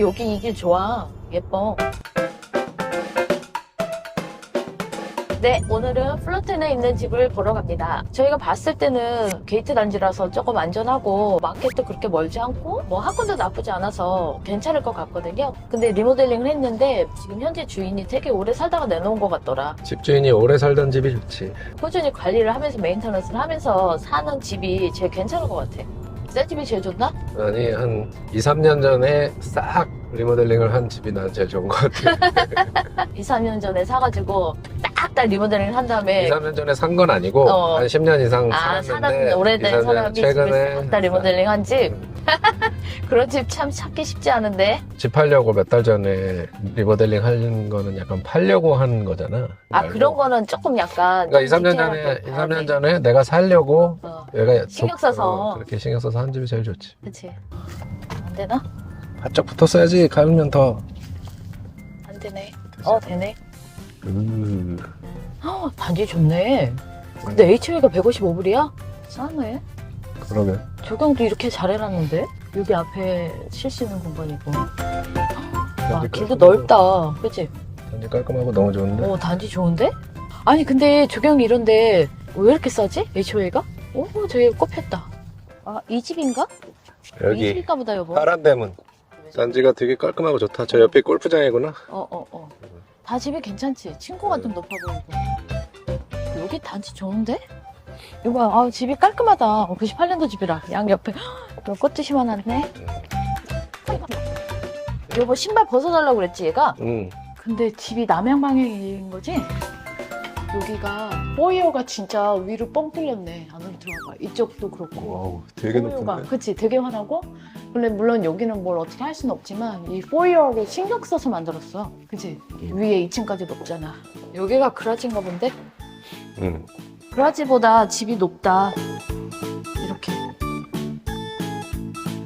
여기 이게 좋아. 예뻐. 네, 오늘은 플로텐에 있는 집을 보러 갑니다. 저희가 봤을 때는 게이트 단지라서 조금 안전하고 마켓도 그렇게 멀지 않고 뭐 학군도 나쁘지 않아서 괜찮을 것 같거든요. 근데 리모델링을 했는데 지금 현재 주인이 되게 오래 살다가 내놓은 것 같더라. 집주인이 오래 살던 집이 좋지. 꾸준히 관리를 하면서 메인터넌스를 하면서 사는 집이 제일 괜찮은 것 같아. 새 집이 제일 좋나? 아니 한 2, 3년 전에 싹 리모델링을 한 집이 난 제일 좋은 것 같아. 2, 3년 전에 사가지고 딱딱 리모델링을 한 다음에 2, 3년 전에 산 건 아니고 어. 한 10년 이상 아, 살았는데 오래된 2, 3년 사람이 최근에 다 리모델링 한 집? 음, 그런 집 참 찾기 쉽지 않은데. 집 팔려고 몇 달 전에 리모델링 하는 거는 약간 팔려고 한 거잖아. 아, 말고. 그런 거는 조금 약간. 그러니까 2, 3년 디테일하게 전에 2, 봐야 3년 돼. 전에 내가 살려고 어, 얘가 신경 속- 써서. 어, 그렇게 신경 써서 한 집이 제일 좋지. 그치. 안 되나? 바짝 붙었어야지 가면 더. 안 되네. 어, 되네. 음. 어, 단지 좋네. 근데 HOA가 155불이야? 싸네. 그러게. 적용도 이렇게 잘 해놨는데? 여기 앞에 쉴 수 있는 공간이고. 와, 길도 넓다. 그치? 단지 깔끔하고 너무 좋은데. 오, 단지 좋은데? 아니, 근데 조경 이런데 왜 이렇게 싸지? HOA가? 오, 저기 꼽혔다. 아, 이 집인가? 이 여기 집인가 보다, 여보. 파란 대문. 단지가 되게 깔끔하고 좋다. 저 옆에 골프장이구나. 어, 어, 어. 다 집이 괜찮지? 층고가 좀 높아 보이고. 여기 단지 좋은데? 이거 봐, 아, 집이 깔끔하다. 어, 98년도 집이라. 양 옆에. 헉, 꽃도 심어놨네. 여보, 신발 벗어달라고 그랬지, 얘가? 응. 근데 집이 남양방향인 거지? 여기가 포이어가 진짜 위로 뻥 뚫렸네. 안으로 들어가. 이쪽도 그렇고. 와우, 되게 포이어가 높은데. 그치 되게 환하고 근데 물론 여기는 뭘 어떻게 할 수는 없지만 이 포이어를 신경 써서 만들었어 그치 위에 2층까지 높잖아 여기가 그라지인가 본데 응. 그라지보다 집이 높다. 이렇게.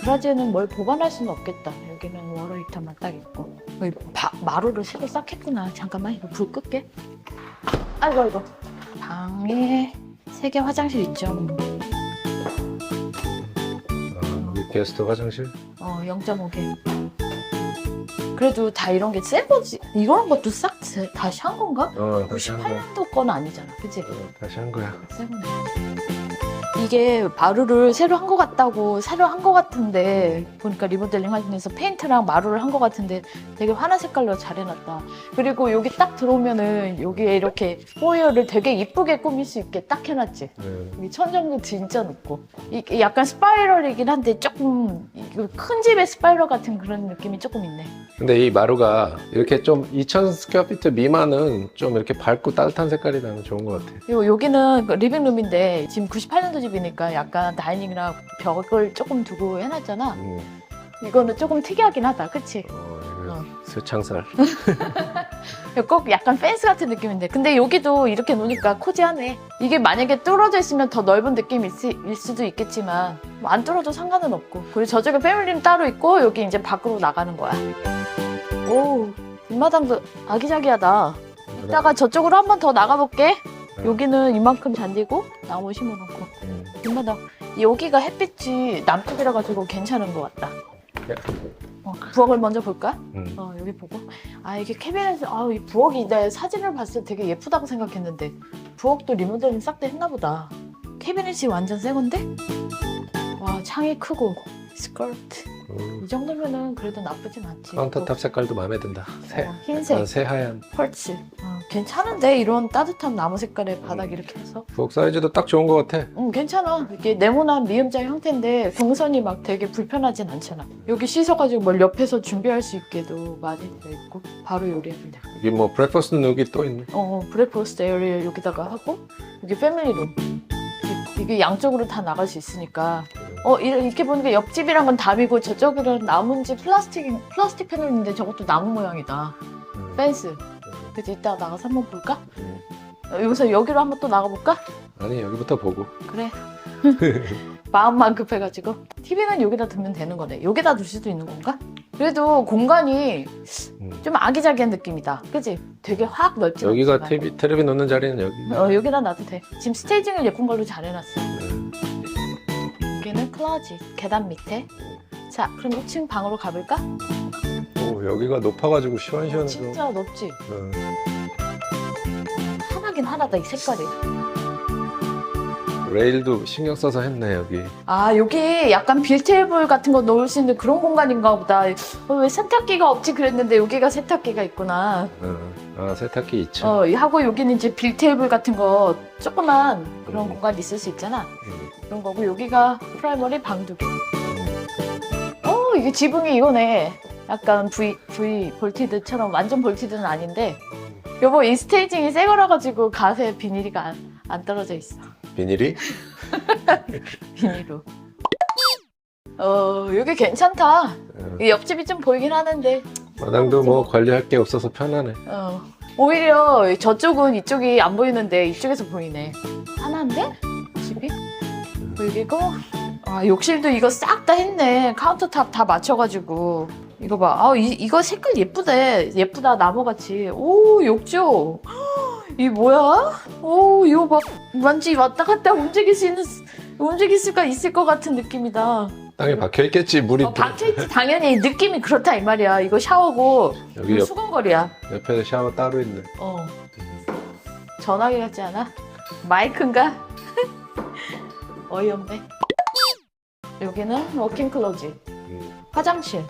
그라지는 뭘 보관할 수는 없겠다. 여기는 워터 히터만 딱 있고. 여기 바- 마루를 새로 싹 했구나. 잠깐만 이거 불 끌게. 아이고 아이고. 방에 세 개 화장실 있죠. 아, 여기 게스트 화장실. 어, 0.5개. 그래도 다 이런 게 새 거지. 이런 것도 싹 제- 다시 한 건가? 어, 다시 한 거야. 98년도 건 아니잖아. 그치? 어, 다시 한 거야. 새 거네. 이게 마루를 새로 한 것 같다고 새로 한 것 같은데 보니까 리모델링 하면서 페인트랑 마루를 한 것 같은데 되게 환한 색깔로 잘 해놨다. 그리고 여기 딱 들어오면은 여기에 이렇게 포이어를 되게 이쁘게 꾸밀 수 있게 딱 해놨지. 네. 이 천정도 진짜 높고 이게 약간 스파이럴이긴 한데 조금 큰 집의 스파이럴 같은 그런 느낌이 조금 있네. 근데 이 마루가 이렇게 좀 2,000 스퀘어피트 미만은 좀 이렇게 밝고 따뜻한 색깔이 나면 좋은 것 같아. 그리고 여기는 그 리빙룸인데 지금 98년도 집이니까 약간 다이닝이랑 벽을 조금 두고 해놨잖아. 음. 이거는 조금 특이하긴 하다, 그치? 어, 이거 어. 쇠창살. 꼭 약간 펜스 같은 느낌인데 근데 여기도 이렇게 놓으니까 코지하네. 이게 만약에 뚫어져 있으면 더 넓은 느낌일 수- 일 수도 있겠지만 뭐 안 뚫어도 상관은 없고 그리고 저쪽에 패밀리는 따로 있고 여기 이제 밖으로 나가는 거야. 오 뒷마당도 아기자기하다. 이따가 저쪽으로 한 번 더 나가볼게. 네. 여기는 이만큼 잔디고 나무 심어놓고 음. 뒷마당 여기가 햇빛이 남쪽이라 가지고 괜찮은 것 같다. 네. 어, 부엌을 먼저 볼까? 음. 어, 여기 보고. 아, 이게 캐비넷, 아, 이 부엌이 내 사진을 봤을 때 되게 예쁘다고 생각했는데, 부엌도 리모델링 싹 다 했나 보다. 캐비넷이 완전 새 건데? 와, 창이 크고, 스커트. 음. 이 정도면은 그래도 나쁘진 않지. 카운터탑 색깔도 마음에 든다. 새. 어, 흰색, 새하얀. 펄츠. 어, 괜찮은데? 이런 따뜻한 나무 색깔의 바닥 이렇게 해서. 부엌 사이즈도 딱 좋은 것 같아. 응, 괜찮아. 이게 네모난 미음자 형태인데 동선이 막 되게 불편하진 않잖아. 여기 씻어가지고 뭘 옆에서 준비할 수 있게도 많이 되어 있고 바로 요리하면 돼. 여기 뭐 브렉퍼스트 룩이 또 있네. 어, 브레이퍼스트 에어를 여기다가 하고 여기 패밀리룸. 이- 이게 양쪽으로 다 나갈 수 있으니까. 어, 이- 이렇게 보니까 옆집이랑 건 담이고 저쪽은 나무인지 플라스틱 플라스틱 패널인데 저것도 나무 모양이다. 음. 펜스. 그래서 이따 나가서 한번 볼까? 음. 어, 여기서 여기로 한번 또 나가볼까? 아니 여기부터 보고. 그래. 마음만 급해가지고 TV는 여기다 두면 되는 거네. 여기다 둘 수도 있는 건가? 그래도 공간이 음. 좀 아기자기한 느낌이다. 그지? 되게 확 넓지 여기가 않지만. TV, 텔레비 놓는 자리는 여기. 어, 여기다 놔도 돼. 지금 스테이징을 예쁜 걸로 잘 해놨어. 음. 여기는 클로짓, 계단 밑에. 자, 그럼 1층 방으로 가볼까? 오, 여기가 높아가지고 시원시원해서. 진짜 높지? 어, 하나긴 하나다 이 색깔이 레일도 신경 써서 했네 여기. 아 여기 약간 빌테이블 같은 거 놓을 수 있는 그런 공간인가 보다 어, 왜 세탁기가 없지 그랬는데 여기가 세탁기가 있구나 어, 아 세탁기 2층. 어 하고 여기는 이제 빌테이블 같은 거 조그만 그런 음. 공간 있을 수 있잖아 음, 그런 거고 여기가 프라이머리 방두개 음. 어 이게 지붕이 이거네. 약간 V V 볼티드처럼 완전 볼티드는 아닌데 여보 이 스테이징이 새 거라 가지고 가세 비닐이가 안, 안 떨어져 있어. 비닐이? 비닐로. 어 여기 괜찮다. 어, 이 옆집이 좀 보이긴 하는데. 마당도 뭐 관리할 게 없어서 편하네. 어 오히려 저쪽은 이쪽이 안 보이는데 이쪽에서 보이네. 하나인데? 집이? 여기고 아 욕실도 이거 싹 다 했네 카운터탑 다 맞춰가지고 이거 봐. 아, 이, 이거 색깔 예쁘대. 예쁘다, 나무같이. 오, 욕조. 이 뭐야? 오, 이거 막, 완전 왔다 갔다 움직일 수 있는, 움직일 수가 있을 것 같은 느낌이다. 땅에 박혀 있겠지 물이. 어, 박혀있지, 당연히. 느낌이 그렇다, 이 말이야. 이거 샤워고, 여기 옆, 수건거리야. 옆에 샤워 따로 있네. 어. 전화기 같지 않아? 마이크인가? 어이없네. 여기는 워킹 클로지. 음. 화장실.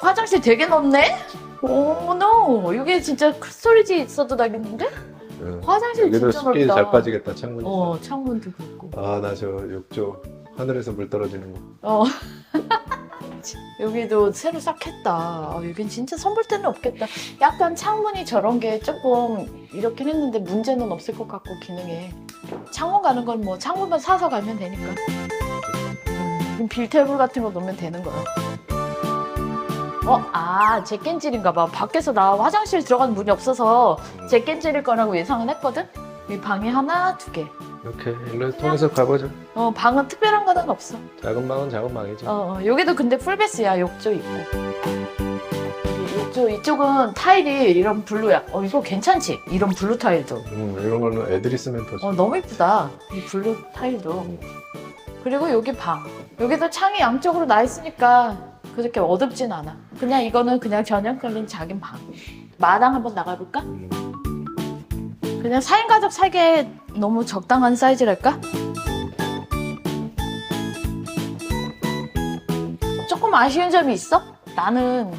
화장실 되게 넓네? 오 노 이게 진짜 스토리지 있어도 되겠는데? 어. 화장실 여기도 진짜 습기 넓다. 잘 빠지겠다 창문이. 어 창문도 그렇고. 아나 저 욕조 하늘에서 물 떨어지는 거. 어. 여기도 새로 싹 했다. 아, 여긴 진짜 선볼 데는 없겠다. 약간 창문이 저런 게 조금 이렇긴 했는데 문제는 없을 것 같고 기능에. 창문 가는 건 뭐 창문만 사서 가면 되니까. 음, 빌테이블 같은 거 놓으면 되는 거야. 어, 아, 제 깬질인가 봐. 밖에서 나 화장실 들어가는 문이 없어서 제 깬질일 거라고 예상은 했거든? 이 방이 하나, 두 개. 이렇게 일로 통해서 가보자. 어, 방은 특별한 거는 없어. 작은 방은 작은 방이지. 어, 어, 여기도 근데 풀베스야 욕조 있고 욕조 이쪽은 타일이 이런 블루야 어 이거 괜찮지? 이런 블루 타일도 음, 이런 거는 애들이 쓰면 더. 어 너무 이쁘다 이 블루 타일도 그리고 여기 방 여기도 창이 양쪽으로 나 있으니까 그렇게 어둡진 않아 그냥 이거는 그냥 전용 깔린 작은 방 마당 한번 나가볼까? 음, 그냥 4인 가족 살기에 너무 적당한 사이즈랄까? 조금 아쉬운 점이 있어? 나는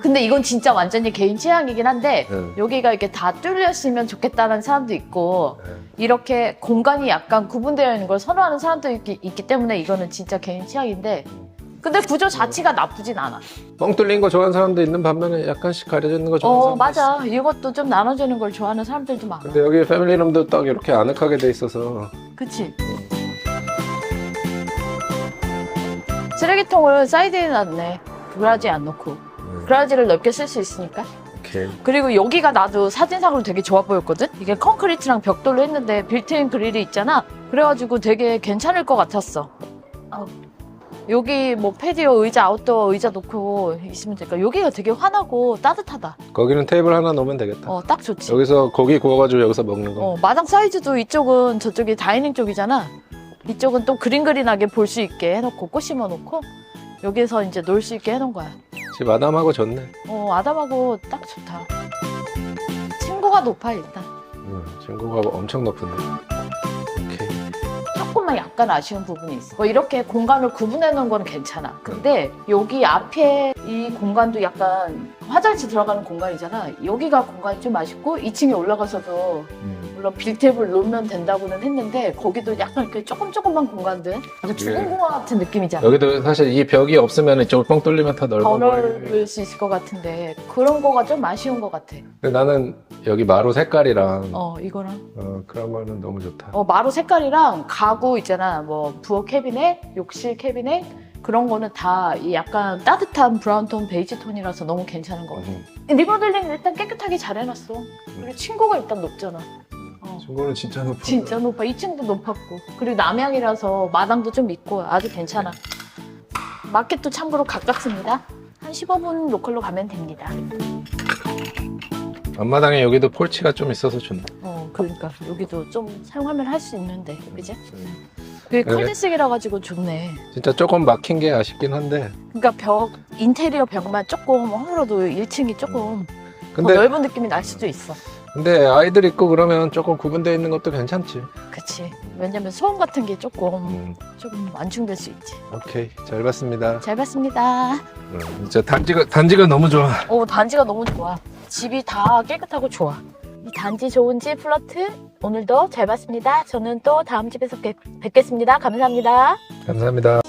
근데 이건 진짜 완전히 개인 취향이긴 한데 응. 여기가 이렇게 다 뚫렸으면 좋겠다는 사람도 있고 네. 이렇게 공간이 약간 구분되어 있는 걸 선호하는 사람도 있기, 있기 때문에 이거는 진짜 개인 취향인데 근데 구조 자체가 나쁘진 않아. 뻥 뚫린 거 좋아하는 사람도 있는 반면에 약간씩 가려져 있는 거 좋아하는 어 사람도 있어. 맞아. 이것도 좀 나눠주는 걸 좋아하는 사람들도 많아. 근데 여기 패밀리룸도 딱 이렇게 아늑하게 돼 있어서 그치? 쓰레기통을 사이드에 놨네. 그라지 안 놓고. 음, 그라지를 넓게 쓸 수 있으니까. 이렇게 그리고 여기가 나도 사진상으로 되게 좋아 보였거든? 이게 콘크리트랑 벽돌로 했는데 빌트인 그릴이 있잖아. 그래가지고 되게 괜찮을 것 같았어. 아, 여기 뭐 패디오 의자, 아웃도어 의자 놓고 있으면 될까? 여기가 되게 환하고 따뜻하다. 거기는 테이블 하나 놓으면 되겠다. 어, 딱 좋지. 여기서 고기 구워가지고 여기서 먹는 거. 어, 마당 사이즈도 이쪽은 저쪽이 다이닝 쪽이잖아. 이쪽은 또 그린그린하게 볼 수 있게 해놓고 꽃 심어놓고 여기서 이제 놀 수 있게 해놓은 거야. 집 아담하고 좋네. 어, 아담하고 딱 좋다. 친구가 높아 일단. 음, 친구가 엄청 높은데. 오케이. 조금만 약간 아쉬운 부분이 있어. 뭐 이렇게 공간을 구분해 놓은 거는 괜찮아. 근데 여기 앞에 이 공간도 약간 화장실 들어가는 공간이잖아. 여기가 공간이 좀 아쉽고 2층에 올라가서도 음. 물론 빌테이블 놓으면 된다고는 했는데 거기도 약간 이렇게 조금 조금만 공간들 죽은 예. 공간 같은 느낌이잖아. 여기도 사실 이 벽이 없으면 이쪽 뻥 뚫리면 다 넓어 더 보이는 넓을 수 있을 것 같은데 그런 거가 좀 아쉬운 것 같아. 근데 나는 여기 마루 색깔이랑 어. 어 이거랑 그런 거는 너무 좋다. 어 마루 색깔이랑 가구 있잖아. 뭐 부엌 캐비넷, 욕실 캐비넷 그런 거는 다이 약간 따뜻한 브라운 톤, 베이지 톤이라서 너무 괜찮은 것 같아. 음. 리모델링 일단 깨끗하게 잘 해놨어. 그리고 친구가 일단 높잖아. 어. 친구는 진짜 높아. 진짜 높아. 2층도 높았고. 그리고 남향이라서 마당도 좀 있고 아주 괜찮아. 마켓도 참고로 가깝습니다. 한 15분 로컬로 가면 됩니다. 앞마당에 여기도 폴치가 좀 있어서 좋네. 어, 그러니까 여기도 좀 사용하면 할 수 있는데, 그지? 음. 그게 네. 클래식이라 가지고 좋네. 진짜 조금 막힌 게 아쉽긴 한데. 그러니까 벽 인테리어 벽만 조금 허물어도 1층이 조금 근데 더 넓은 느낌이 날 수도 있어. 근데 아이들 있고 그러면 조금 구분되어 있는 것도 괜찮지. 그치. 왜냐면 소음 같은 게 조금 음, 조금 완충될 수 있지. 오케이 잘 봤습니다. 잘 봤습니다. 음, 진짜 단지가 단지가 너무 좋아. 오 단지가 너무 좋아. 집이 다 깨끗하고 좋아. 이 단지 좋은 집 플러트 오늘도 잘 봤습니다. 저는 또 다음 집에서 뵙- 뵙겠습니다. 감사합니다. 감사합니다.